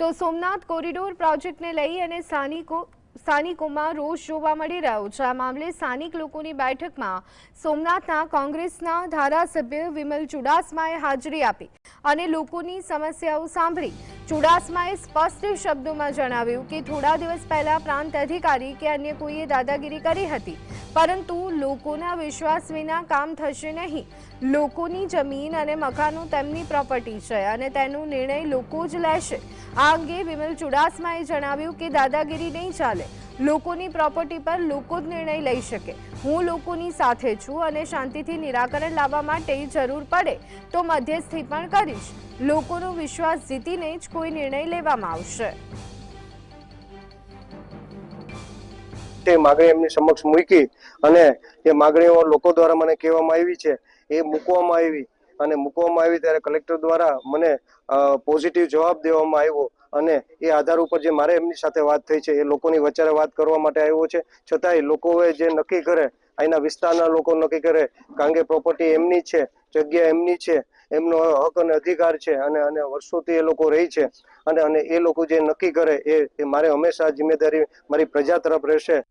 તો સોમનાથ કોરિડોર પ્રોજેક્ટને લઈ અને સ્થાનિકો સ્થાનિકોમાં રોષ જોવા મળી રહ્યો છે. આ મામલે સ્થાનિક લોકોની બેઠકમાં સોમનાથના કોંગ્રેસના ધારાસભ્ય વિમલ ચુડાસમાએ હાજરી આપી અને લોકોની સમસ્યાઓ સાંભળી. ચુડાસમાએ સ્પષ્ટ શબ્દોમાં જણાવ્યું કે થોડા દિવસ પહેલા પ્રાંત અધિકારી કે અન્ય કોઈએ દાદાગીરી કરી હતી, પરંતુ લોકોના વિશ્વાસ વિના કામ થશે નહીં. લોકોની જમીન અને મકાનો તેમની પ્રોપર્ટી છે અને તેનો નિર્ણય લોકો જ લેશે. આ અંગે વિમલ ચુડાસમાએ જણાવ્યું કે દાદાગીરી નહીં ચાલે. લોકોની પ્રોપર્ટી પર લોકો જ નિર્ણય લઈ શકે. હું લોકોની સાથે છું અને શાંતિથી નિરાકરણ લાવવા માટે જરૂર પડે તો મધ્યસ્થી પણ કરીશ. લોકોનો વિશ્વાસ જીતીને જ કોઈ નિર્ણય લેવામાં આવશે. તે માગણી એમની સમક્ષ મૂકી અને એ માગણીઓ લોકો દ્વારા મને કહેવામાં આવી છે. એ મૂકવામાં આવી. અને મૂકવામાં આવી ત્યારે કલેક્ટર દ્વારા મને પોઝિટિવ જવાબ દેવામાં આવ્યો અને એ આધાર ઉપર જે મારે એમની સાથે વાત થઈ છે એ લોકોની વચ્ચે વાત કરવા માટે આવ્યો છે. છતાંય લોકોએ જે નક્કી કરે અહીંના વિસ્તારના લોકો નક્કી કરે કારણ કે પ્રોપર્ટી એમની છે, જગ્યા એમની છે, એમનો હક અને અધિકાર છે અને અને વર્ષોથી એ લોકો રહી છે. અને અને એ લોકો જે નક્કી કરે એ મારે હંમેશા જિમ્મેદારી મારી પ્રજા તરફ રહેશે.